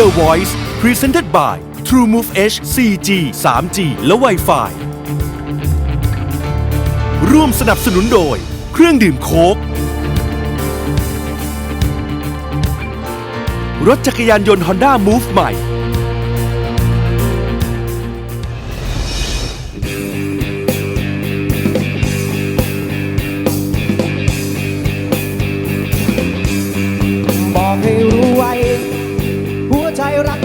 The Voice Presented by TrueMove H 4G 3G และ Wi-Fi ร่วมสนับสนุนโดย เครื่องดื่มโค้กรถจักรยานยนต์ Honda Move ใหม่ บอกให้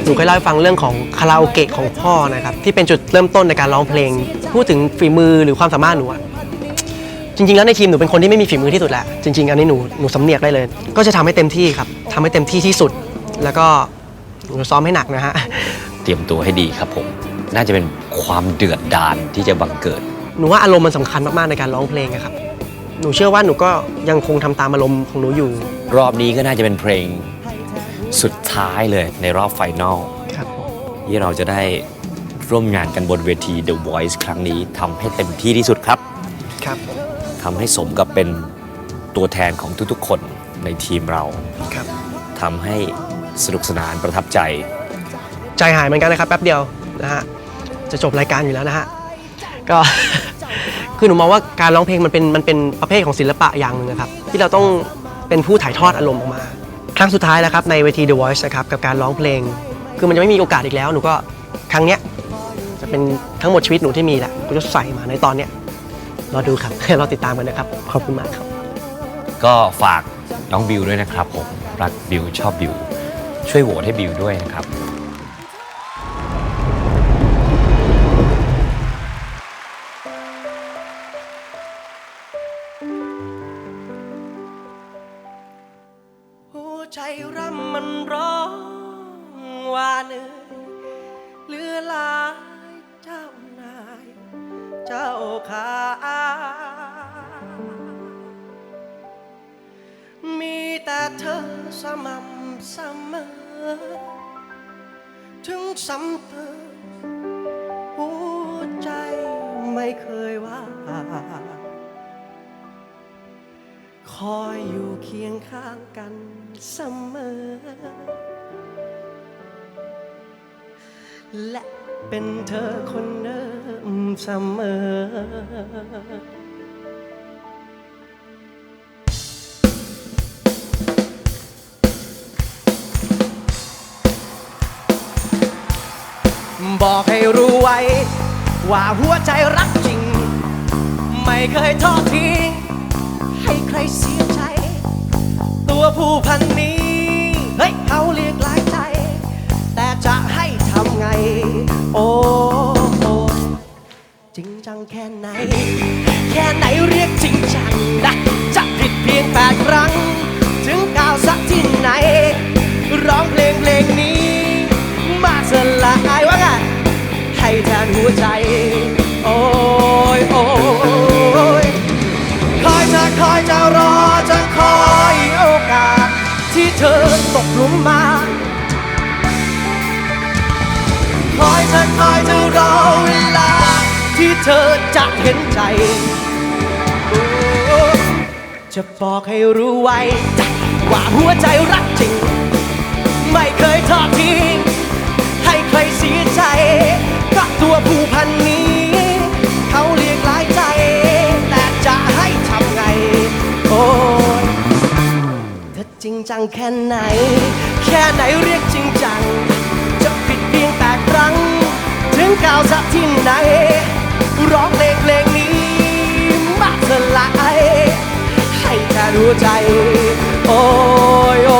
นูเคยเล่าให้ฟังเรื่องของคาราโอเกะของพ่อนะครับที่เป็นจุดเริ่มต้นในการร้องเพลง พูดถึงฝีมือหรือความสามารถหนูอะจริงๆแล้วในทีมหนูเป็นคนที่ไม่มีฝีมือที่สุดแหละจริงๆอันนี้หนูหนูสำเนียกได้เลย ก็จะทำให้เต็มที่ครับทำให้เต็มที่ที่สุด แล้วก็หนูซ้อมให้หนักนะฮะ เตรียมตัวให้ดีครับผม น่าจะเป็นความเดือดดาลที่จะบังเกิด หนูว่าอารมณ์มันสำคัญมากๆในการร้องเพลงอะครับ หนูเชื่อว่าหนูก็ยังคงทำตามอารมณ์ของหนูอยู่ รอบนี้ก็น่าจะเป็นเพลง สุดท้ายเลยในรอบไฟนอลครับที่เราจะได้ร่วมงานกันบนเวที The Voice ครั้งนี้ทำให้เต็มที่ที่สุดครับครับทำให้สมกับเป็นตัวแทนของทุกๆ คนในทีมเราครับทำให้สนุกสนานประทับใจ ใจหายเหมือนกันนะครับแป๊บเดียวนะฮะจะจบรายการอยู่แล้วนะฮะก็คือหนูมองว่าการร้องเพลงมันเป็นมันเป็นประเภทของศิลปะอย่างหนึ่งนะครับ ที่เราต้องเป็นผู้ถ่ายทอดอารมณ์ออกมา ครั้งสุดท้ายแล้วครับในเวที The Voice นะครับกับการร้องเพลง คือมันจะไม่มีโอกาสอีกแล้ว หนูก็ครั้งเนี้ยจะเป็นทั้งหมดชีวิตหนูที่มีแหละกูจะใส่มาในตอนเนี้ยรอดูครับ เราติดตามกันนะครับ ขอบคุณมากครับ ก็ฝากน้องบิวด้วยนะครับผมรักบิวชอบบิวช่วยโหวตให้บิวด้วยนะครับ เจ้าขามีแต่เธอสม่ำเสมอ ถึงซ้ำเติมหัวใจไม่เคยว่า คอยอยู่เคียงข้างกันเสมอ และ เป็นเธอคนเดิมเสมอ บอกให้รู้ไว้ ว่าหัวใจรักจริง ไม่เคยทอดทิ้ง ให้ใครเสียใจ ตัวผู้พันนี้ โอ้โอ้จริงจังแค่ไหน แค่ไหนเรียกจริงจังนะจะผิดเพียงแปดครั้ง ถึงก้าวสักที่ไหน ร้องเพลงเพลงนี้ มาสลายว่าไงให้แทนหัวใจ โอ้ยโอ้ยคอยจะคอยจะรอจะคอยโอกาส ที่เธอตกหลุมมา จะเห็นใจ จะบอกให้รู้ไว้ ว่าหัวใจรักจริง ไม่เคยทอดทิ้งให้ใครเสียใจก็ตัวผู้พันนี้ เขาเรียกหลายใจ แต่จะให้ทำไง โอ้ยเธอจริงจังแค่ไหน แค่ไหนเรียกจริงจัง จะผิดเพียงแต่ครั้ง ถึงก้าวสักที่ไหน ร้องเพลงเพลงนี้มากสลายให้เธอรู้ใจ โอ้ยโอ้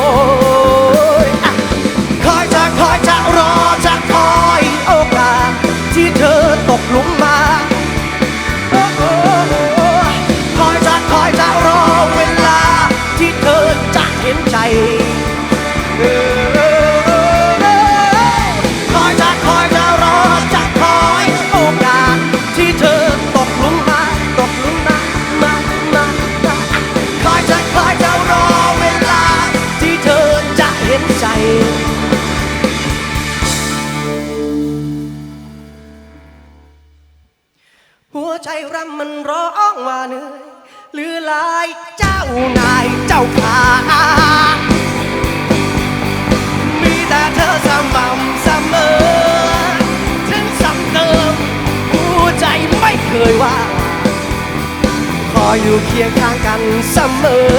อยู่เคียงข้างกันเสมอ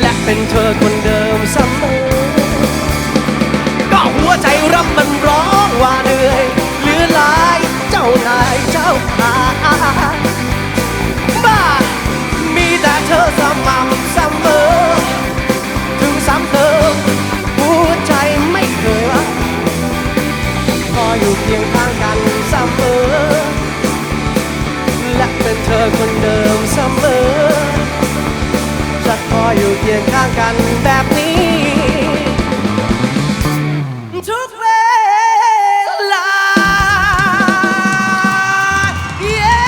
และเป็นเธอคนเดิมเสมอ ข้างกันแบบนี้ ทุกเวลา Yeah!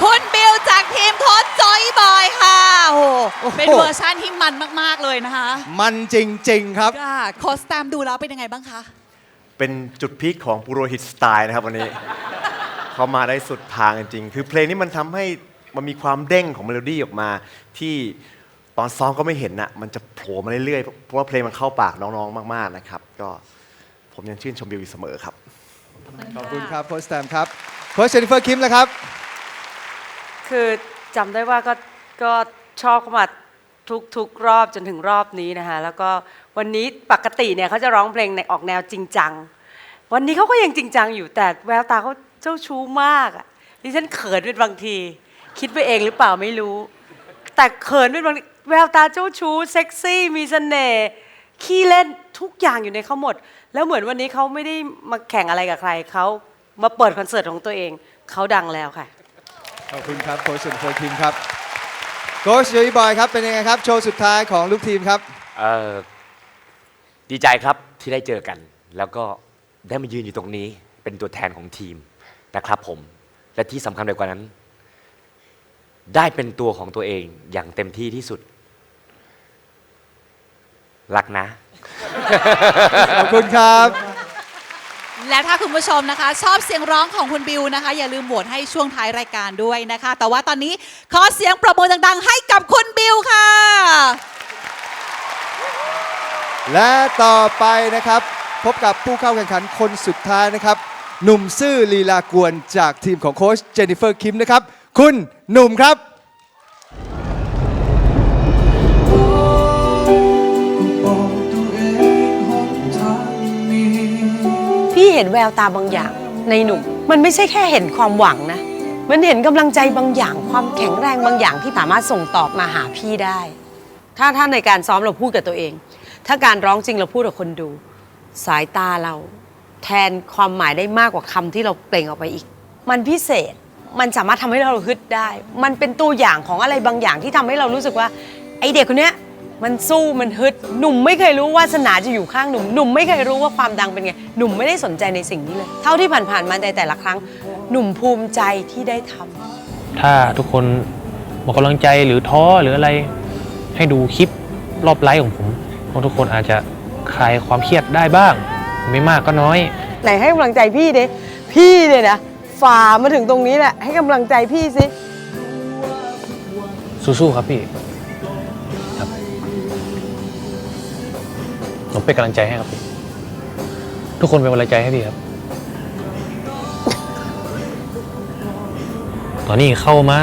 คุณบิวจากทีมโค้ชจอยบอยค่ะโอ้โหโอ้โหเป็นเวอร์ชันที่ มันมากๆเลยนะคะมันจริง ๆ ครับ ค่ะโค้ชตามดูแล้วเป็นยังไงบ้างคะ เป็นจุดพีคของปุโรหิตสไตล์นะครับวันนี้ เขามาได้สุดทางจริงๆคือเพลงนี้มันทำให้มันมีความเด้งของเมโลดี้ออกมา ที่ตอนซ้อมก็ไม่เห็นนะมันจะโผล่มาเรื่อยๆเพราะว่าเพลงมันเข้าปากน้องๆมากๆนะครับ ก็ผมยังชื่นชมบิวอยู่เสมอครับ ขอบคุณครับโค้ชแตมครับโค้ชเจนนิเฟอร์คิมแล้วครับ คือจำได้ว่าก็ก็ชอบเขามา ทุกทุกรอบจนถึงรอบนี้นะคะแล้วก็วันนี้ปกติเนี่ยเขาจะร้องเพลงในออกแนวจริงจัง วันนี้เขาก็ยังจริงจังอยู่แต่แววตาเขาเจ้าชู้มากอะดิฉันเขินเป็นบางที คิดไปเองหรือเปล่าไม่รู้ แต่เขินเป็นบางแววตาเจ้าชู้เซ็กซี่มีเสน่ห์ขี้เล่นทุกอย่างอยู่ในเขาหมด แล้วเหมือนวันนี้เขาไม่ได้มาแข่งอะไรกับใครเขามาเปิดคอนเสิร์ตของตัวเองเขาดังแล้วค่ะขอบคุณครับโค้ชเจนนิเฟอร์คิมครับ โค้ชโยบอยครับเป็นยังไงครับ โชว์สุดท้ายของลูกทีมครับ เออดีใจครับที่ได้เจอกัน แล้วก็ได้มายืนอยู่ตรงนี้ เป็นตัวแทนของทีมนะครับผม และที่สำคัญไปกว่านั้น ได้เป็นตัวของตัวเองอย่างเต็มที่ที่สุด รักนะ ขอบคุณครับ และถ้าคุณผู้ชมนะคะ ชอบเสียงร้องของคุณบิวนะคะ อย่าลืมโหวตให้ช่วงท้ายรายการด้วยนะคะ แต่ว่าตอนนี้ขอเสียงปรบมือดังๆ ให้กับคุณบิวค่ะ และต่อไปนะครับ พบกับผู้เข้าแข่งขันคนสุดท้ายนะครับ หนุ่มซื่อลีลากวนจากทีมของโค้ชเจนนิเฟอร์คิมนะครับ คุณหนุ่มครับ พี่เห็นแววตาบางอย่างในหนุ่ม มันไม่ใช่แค่เห็นความหวังนะ มันเห็นกำลังใจบางอย่าง ความแข็งแรงบางอย่างที่สามารถส่งตอบมาหาพี่ได้ ถ้าถ้าในการซ้อมเราพูดกับตัวเอง ถ้าการร้องจริงเราพูดกับคนดู สายตาเราแทนความหมายได้มากกว่าคำที่เราเปล่งออกไปอีก มันพิเศษ มันสามารถทำให้เราฮึดได้ มันเป็นตัวอย่างของอะไรบางอย่างที่ทำให้เรารู้สึกว่า ไอเด็กคนเนี้ย มันสู้มันฮึดหนุ่มไม่เคยรู้วาสนาจะอยู่ข้างหนุ่มหนุ่มไม่เคยรู้ว่าความดังเป็นไงหนุ่มไม่ได้สนใจในสิ่งนี้เลย เท่าที่ผ่านๆมาในแต่ละครั้ง หนุ่มภูมิใจที่ได้ทำถ้าทุกคนหมดกำลังใจหรือท้อหรืออะไรให้ดูคลิปรอบไลฟ์ของผมเพราะทุกคนอาจจะคลายความเครียดได้บ้าง ไม่มากก็น้อย ไหนให้กำลังใจพี่เด้พี่เนี่ยนะฝ่ามาถึงตรงนี้แหละให้กำลังใจพี่สิสู้ๆครับพี่ ผมเป็นกำลังใจให้ครับพี่ ทุกคนเป็นกำลังใจให้พี่ครับ ตอนนี้เข้ามา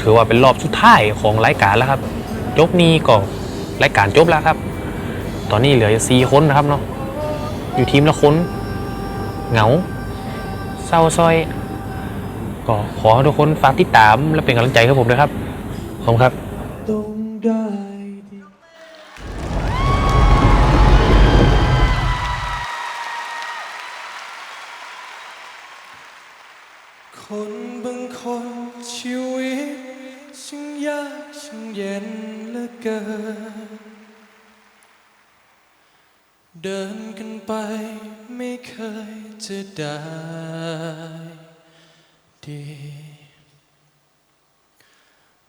ถือว่าเป็นรอบสุดท้ายของรายการแล้วครับ จบนี้ก็รายการจบแล้วครับ ตอนนี้เหลือสี่คนนะครับเนาะอยู่ทีมละคนเหงาเศร้าซอย ก็ขอทุกคนฝากติดตามและเป็นกำลังใจให้ผมด้วยครับ ขอบคุณครับ เดินกันไปไม่เคยจะได้ดี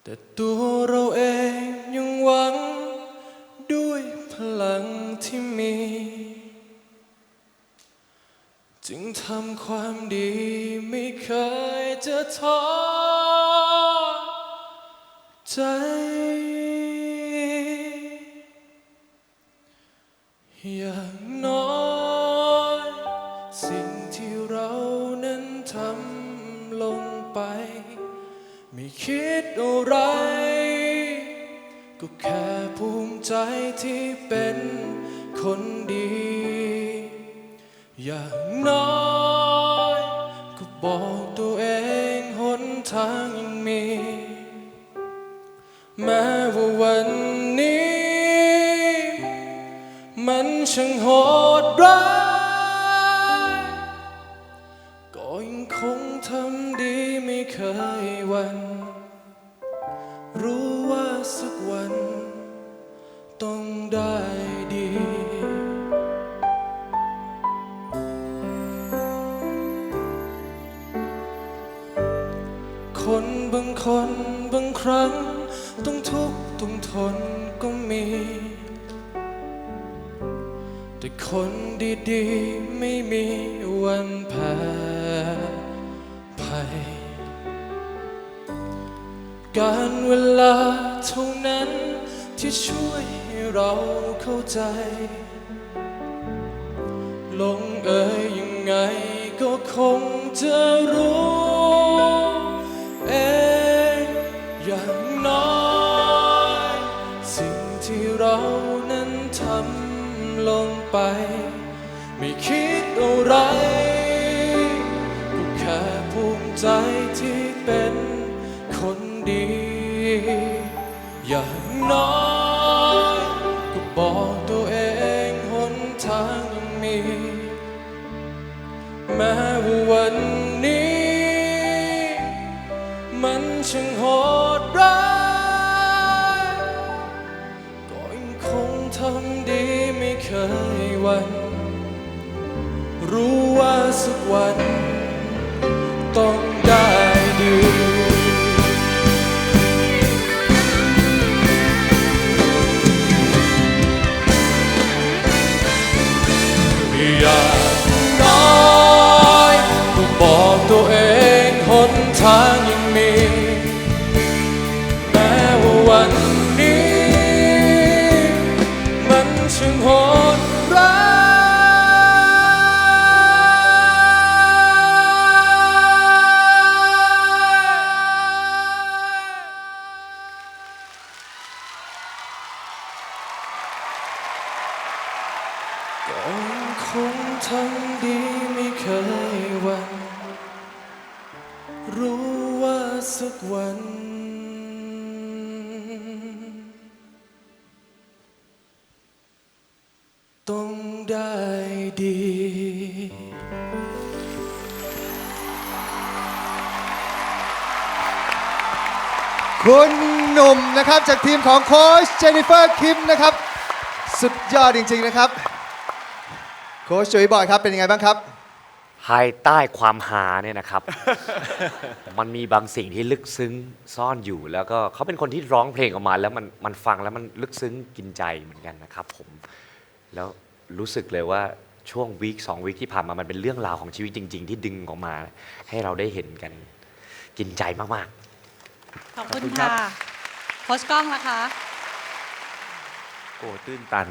แต่ตัวเราเองยังหวัง ด้วยพลังที่มี จึงทำความดีไม่เคยจะท้อใจ คิดอะไร ก็แค่ภูมิใจที่เป็นคนดี อย่างน้อย ก็บอกตัวเองหนทางยังมี แม้ว่าวันนี้ มันช่างโหดร้าย ที่ช่วยให้เราเข้าใจ ลงเอ่ยยังไงก็คงจะรู้เองอย่างน้อยสิ่งที่เรานั้นทำลงไป ไม่คิดอะไร ทำดีไม่เคยหวันรู้ว่าสักวัน ต้องได้ดีคุณหนุ่มนะครับจากทีมของโค้ชเจนนิเฟอร์คิมนะครับ สุดยอดจริง ๆ นะครับ โค้ชจุ๋ยบอยครับเป็นยังไงบ้างครับ ภายใต้ความหาเนี่ยนะครับ มันมีบางสิ่งที่ลึกซึ้งซ่อนอยู่ แล้วก็เขาเป็นคนที่ร้องเพลงออกมา แล้วมันมันฟังแล้วมันลึกซึ้งกินใจเหมือนกันนะครับ ผม แล้วรู้สึกเลยว่าช่วงวีคสองวีคที่ผ่านมามันเป็นเรื่องราวของชีวิตจริง ๆ ที่ดึงออกมา ให้เราได้เห็นกันกินใจมากๆขอบคุณค่ะโค้ชก้องล่ะคะโอ้ตื้นตัน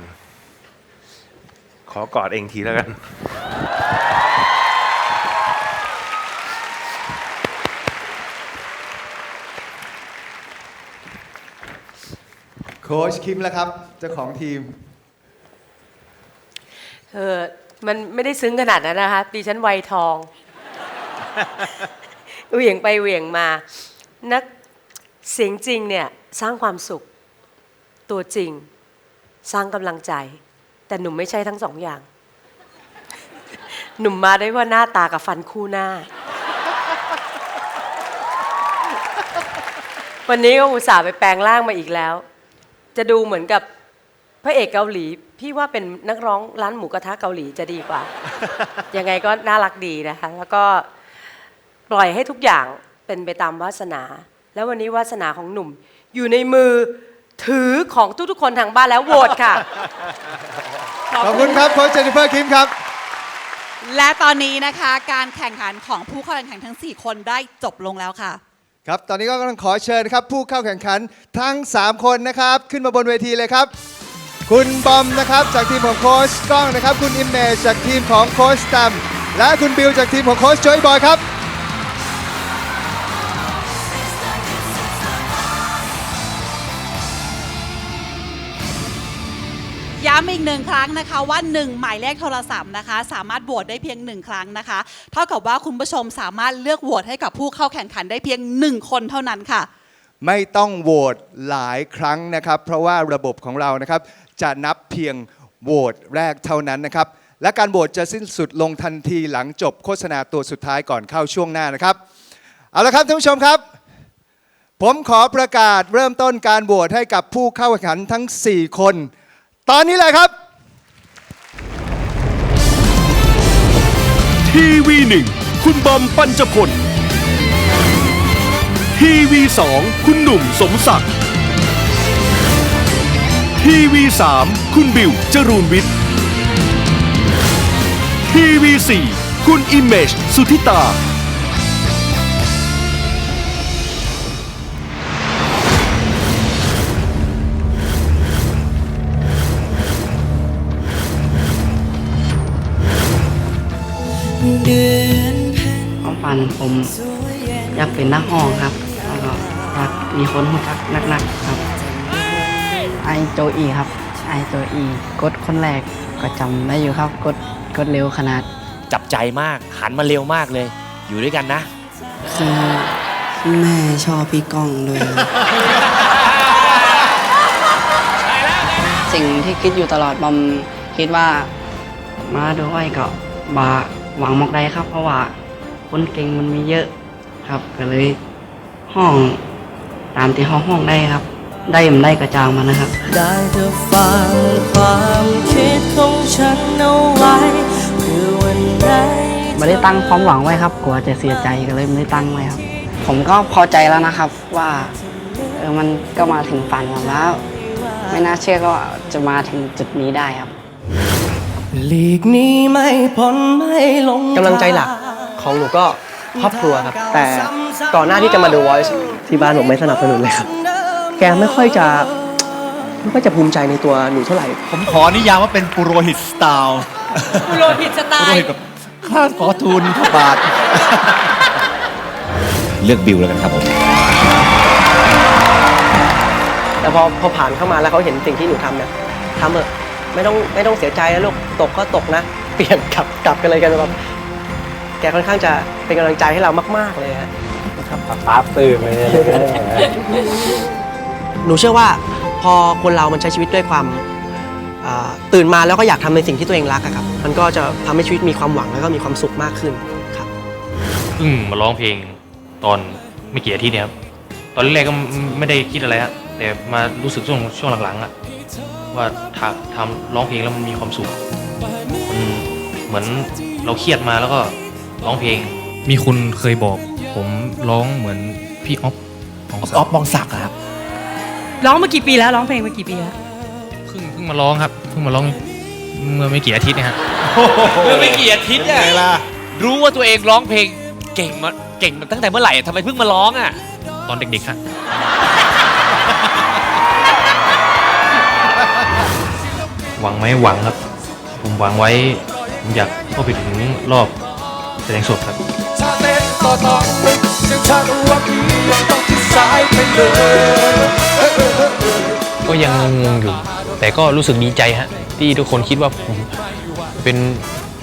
ขอกอดเองทีแล้วกัน โค้ชคิมแล้วครับ เจ้าของทีม เออมันไม่ได้ซึ้งขนาดนั้นนะคะดิฉันวัยทอง เหวี่ยงไปเหวี่ยงมา นักเสียงจริงเนี่ย สร้างความสุข ตัวจริง สร้างกำลังใจ แต่หนุ่มไม่ใช่ทั้งสองอย่าง หนุ่มมาได้ว่าหน้าตากับฟันคู่หน้า วันนี้ก็อุตส่าห์ไปแปลงร่างมาอีกแล้ว จะดูเหมือนกับพระเอกเกาหลี พี่ว่าเป็นนักร้องร้านหมูกระทะเกาหลีจะดีกว่า ยังไงก็น่ารักดีนะคะ แล้วก็ปล่อยให้ทุกอย่างเป็นไปตามวาสนา แล้ววันนี้วาสนาของหนุ่มอยู่ในมือ ถือของทุกๆคนทางบ้านแล้วโหวตค่ะ ขอบคุณครับโค้ชเจนนิเฟอร์คิมครับ และตอนนี้นะคะการแข่งขันของผู้เข้าแข่งขันทั้ง 4 คนได้จบลงแล้วค่ะ ครับ ตอนนี้ก็ต้องขอเชิญนะครับ ผู้เข้าแข่งขันทั้ง 3 คนนะครับ ขึ้นมาบนเวทีเลยครับ คุณบอมนะครับจากทีมของโค้ชก้องนะครับ คุณอิมเมจจากทีมของโค้ชตัมและคุณบิวจากทีมของโค้ชจอยบอยครับ ย้ำอีกหนึ่งครั้งนะคะว่า 1 หมายเลขโทรศัพท์นะคะ สามารถโหวตได้เพียง 1 ครั้งนะคะ เท่ากับว่าคุณผู้ชมสามารถเลือกโหวตให้กับผู้เข้าแข่งขันได้เพียง 1 คนเท่านั้นค่ะ ไม่ต้องโหวตหลายครั้งนะครับ เพราะว่าระบบของเรานะครับ จะนับเพียงโหวตแรกเท่านั้นนะครับ และการโหวตจะสิ้นสุดลงทันทีหลังจบโฆษณาตัวสุดท้ายก่อนเข้าช่วงหน้านะครับเอาละครับท่านผู้ชมครับ ผมขอประกาศเริ่มต้นการโหวตให้กับผู้เข้าแข่งขันทั้ง 4 คน ตอนนี้เลยครับ ทีวีหนึ่งคุณบอมปัญจพล ทีวีสองคุณหนุ่มสมศักดิ์ ทีวีสามคุณบิวจรูนวิทย์ ทีวีสี่คุณอิมเมจสุธิตา ความฝันผมอยากเป็นนักห้องครับแล้วก็อยากมีคนรู้จักนักๆครับ ไอโจอีครับ ไอโจอีกดคนแรกก็จำได้อยู่ครับ กดกดเร็วขนาดจับใจมาก หันมาเร็วมากเลย อยู่ด้วยกันนะ คือแม่ชอบพี่ก้องด้วยนะสิ่งที่คิดอยู่ตลอดบอมคิดว่า มาด้วยก็บาหวังมอกได้ครับ เพราะว่า คนเก่งมันมีเยอะครับก็เลยห้อง ตามที่ห้องห้องได้ครับ ได้มันได้กระจางมานะครับ ได้เธอฟังความคิดของฉันเอาไว้เพื่อวันไหนไม่ได้ตั้งความหวังไว้ครับ กลัวจะเสียใจก็เลยไม่ได้ตั้งไว้ครับ ผมก็พอใจแล้วนะครับว่าเออมันก็มาถึงฝันผมแล้ว ไม่น่าเชื่อก็จะมาถึงจุดนี้ได้ครับ หลีกหนี้ไม่พ้นไม่ลงกำลังใจหลัก ของหนูก็ครอบครัวครับ แต่ก่อนหน้าที่จะมาดู Voice ที่บ้านผมไม่สนับสนุนเลยครับ แกไม่ค่อยจะไม่ค่อยจะภูมิใจในตัวหนูเท่าไหร่ ผมขอนิยามว่าเป็นปุโรหิตสไตล์ปุโรหิตสไตปุโรล์หิตแบบข้าขอทูลพระบาท เลือกบิวแล้วกันครับผม แต่พอพอผ่านเข้ามาแล้วเขาเห็นสิ่งที่หนูทำเนี่ยทำเถอะไม่ต้องไม่ต้องเสียใจนะลูกตกก็ตกนะ เปลี่ยนกลับกลับกันเลยกันแบบ แกค่อนข้างจะเป็นกำลังใจให้เรามาก ๆ เลยฮะป๊าบตื่นเลยหนูเชื่อว่าพอคนเรามันใช้ชีวิตด้วยความอ่าตื่นมาแล้วก็อยากทำในสิ่งที่ตัวเองรักอะครับ มันก็จะทำให้ชีวิตมีความหวังแล้วก็มีความสุขมากขึ้นครับเพิ่งมาร้องเพลงตอนไม่กี่อาทิตย์เนี่ยครับ ตอนแรกก็ไม่ได้คิดอะไรฮะแต่มารู้สึกช่วงช่วงหลังๆอะว่าทำทำร้องเพลงแล้วมันมีความสุขมันเหมือนเราเครียดมาแล้วก็ ร้องเพลง มีคนเคยบอก ผมร้องเหมือนพี่ออฟของออฟบองศักดิ์อะครับร้องมากี่ปีแล้วร้องเพลงมากี่ปีแล้วเพิ่งเพิ่งมาร้องครับเพิ่งมาร้องเมื่อไม่กี่อาทิตย์เนะฮะเมื่อไม่กี่อาทิตย์เนี่ยรู้ว่าตัวเองร้องเพลงเก่งมาเก่งมาตั้งแต่เมื่อไหร่อะทำไมเพิ่งมาร้องอะ ตอนเด็กๆฮะหวังไหมหวังครับ ผมหวังไว้ผมอยากเข้าไปถึงรอบ แสดงสดครับชาเต้นต่อต่อยังชาติว่าพี่ต้องที่สายไปเลยก็ยังงงๆอยู่ แต่ก็รู้สึกดีใจฮะ ที่ทุกคนคิดว่าผมเป็น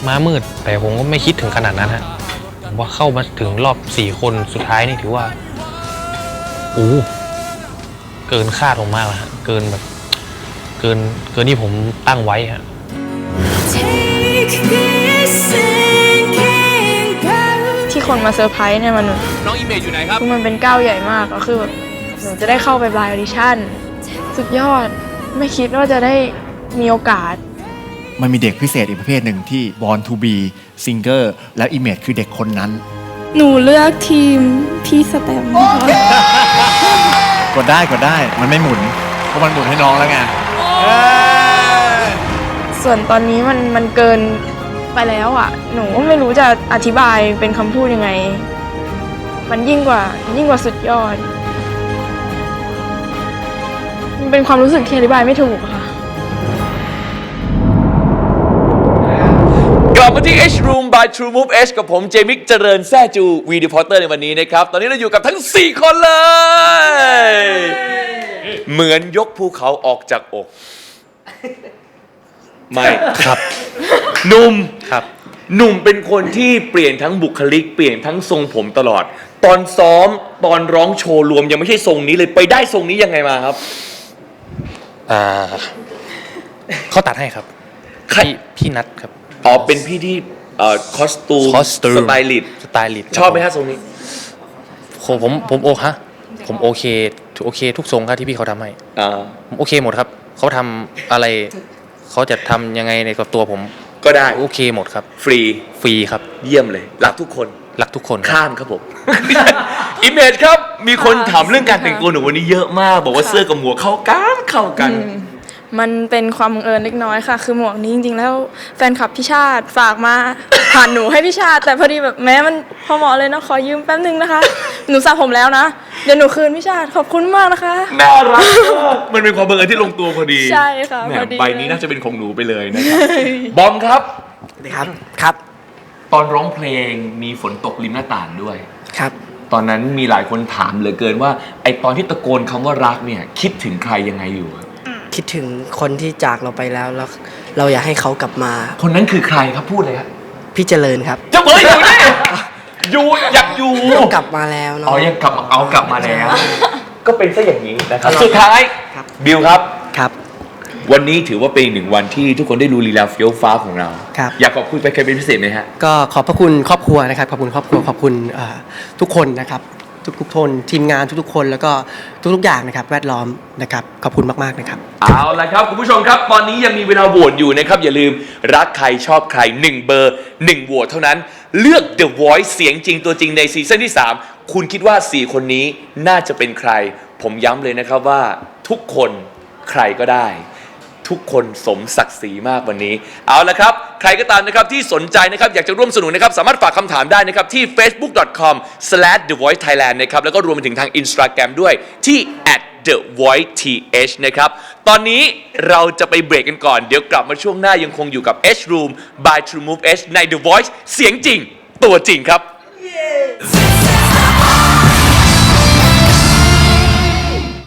ม้ามืด แต่ผมก็ไม่คิดถึงขนาดนั้นฮะผมว่าเข้ามาถึงรอบสี่คนสุดท้ายนี่ถือว่าโอ้เกินคาดผมมากแล้วฮะ เกินแบบ เกินเกินที่ผมตั้งไว้ฮะ คนมาเซอร์ไพรส์เนี่ยมันน้องอิมเมจอยู่ไหนครับ คือมันเป็นก้าวใหญ่มากก็คือแบบหนูจะได้เข้าไปบลายออดิชั่นสุดยอดไม่คิดว่าจะได้มีโอกาส มันมีเด็กพิเศษอีกประเภทหนึ่งที่ born to be singer แล้ว image คือเด็กคนนั้น หนูเลือกทีมพี่สแตมป์ค่ะกดได้กดได้มันไม่หมุน เพราะมันหมุนให้น้องแล้วไง ส่วนตอนนี้มันมันเกิน ไปแล้วอะ หนูก็ไม่รู้จะอธิบายเป็นคำพูดยังไง มันยิ่งกว่ายิ่งกว่าสุดยอด มันเป็นความรู้สึกที่อธิบายไม่ถูกอะค่ะ กลับมาที่ H Room by True Move H กับผมเจมิกเจริญแซ่จูวีดีพอร์เตอร์ในวันนี้นะครับ ตอนนี้เราอยู่กับทั้ง 4 คนเลย เหมือนยกภูเขาออกจากอก ไม่ครับ หนุ่มครับ หนุ่มเป็นคนที่เปลี่ยนทั้งบุคลิก เปลี่ยนทั้งทรงผมตลอด ตอนซ้อมตอนร้องโชว์รวมยังไม่ใช่ทรงนี้เลยไปได้ทรงนี้ยังไงมาครับ อ่าเขาตัดให้ครับพี่พี่นัทครับ อ๋อเป็นพี่ที่เอ่อคอสตูม Costume สไตลิสต์สไตลิสต์ชอบไหมฮะทรงนี้ ผมผมผมโอฮะผมโอเคโอเค ทุกทรงครับที่พี่เขาทำให้ อ่า ผมโอเคหมดครับ เขาทำอะไร เขาจะทำยังไงในกับตัวผมก็ได้โอเคหมดครับ ฟรีฟรีครับเยี่ยมเลย รักทุกคน รักทุกคนครับ ข้ามครับผม อิมเมจครับ มีคนถามเรื่องการแต่งตัวหนูวันนี้เยอะมาก บอกว่าเสื้อกับหมวกเข้ากันเข้ากันมั นเป็นความบังเอิญเล็กน้อยค่ะ คือหมวกนี้จริงๆ แล้วแฟนคลับพี่ชาติฝากมา ผ่านหนูให้พี่ชาติ แต่พอดีแบบแม้มันพอเหมาะเลยนะขอยืมแป๊บนึงนะคะ หนูสระผมแล้วนะเดี๋ยวหนูคืนพี่ชาติขอบคุณมากนะคะ น่ารักมากมันเป็นความบังเอิญที่ลงตัวพอดีใช่ค่ะแหมพอดี ใบนี้น่าจะเป็นของหนูไปเลยนะครับบอมครับ ครับครับตอนร้องเพลงมีฝนตกริมหน้าต่างด้วย ครับ ตอนนั้นมีหลายคนถามเหลือเกินว่าไอตอนที่ตะโกนคำว่ารักเนี่ยคิดถึงใครยังไงอยู่ครับ คิดถึงคนที่จากเราไปแล้วแล้ว เราอยากให้เขากลับมา คนนั้นคือใครครับพูดเลยครับพี่เจริญครับจะเฮ้ยอยู่นี่อยู่อยากอยู่กลับมาแล้วเนาะ อ๋อยังกลับมาเอากลับมาแล้วก็เป็นซะอย่างนี้นะครับครับสุดท้ายบิวครับ ครับ วันนี้ถือว่าเป็นอีกหนึ่งวันที่ทุกคนได้รู้ลีลาเฟี้ยวฟ้าของเรา ครับ อยากขอบคุณไปใครเป็นพิเศษไหมฮะ ก็ขอบพระคุณครอบครัวนะครับ ขอบคุณครอบครัว ขอบคุณเอ่อทุกคนนะครับ ทุกๆคนทีมงานทุกๆ คน แล้วก็ทุกๆอย่างนะครับ แวดล้อมนะครับขอบคุณมากๆนะครับ เอาละครับคุณผู้ชมครับ ตอนนี้ยังมีเวลาโหวตอยู่นะครับ อย่าลืมรักใครชอบใคร 1 เบอร์ 1โหวตเท่านั้น เลือก The Voice เสียงจริงตัวจริงในซีซั่นที่ 3 คุณคิดว่า 4 คนนี้น่าจะเป็นใคร ผมย้ำเลยนะครับว่าทุกคนใครก็ได้ ทุกคนสมศักดิ์ศรีมากวันนี้ เอาละครับ ใครก็ตามนะครับที่สนใจนะครับอยากจะร่วมสนุกนะครับสามารถฝากคำถามได้นะครับที่ facebook.com/thevoiceThailand นะครับแล้วก็รวมไปถึงทาง Instagram ด้วยที่ @thevoiceth นะครับ ตอนนี้เราจะไปเบรกกันก่อน เดี๋ยวกลับมาช่วงหน้ายังคงอยู่กับ H Room by True Move H ใน The Voice เสียงจริง ตัวจริงครับ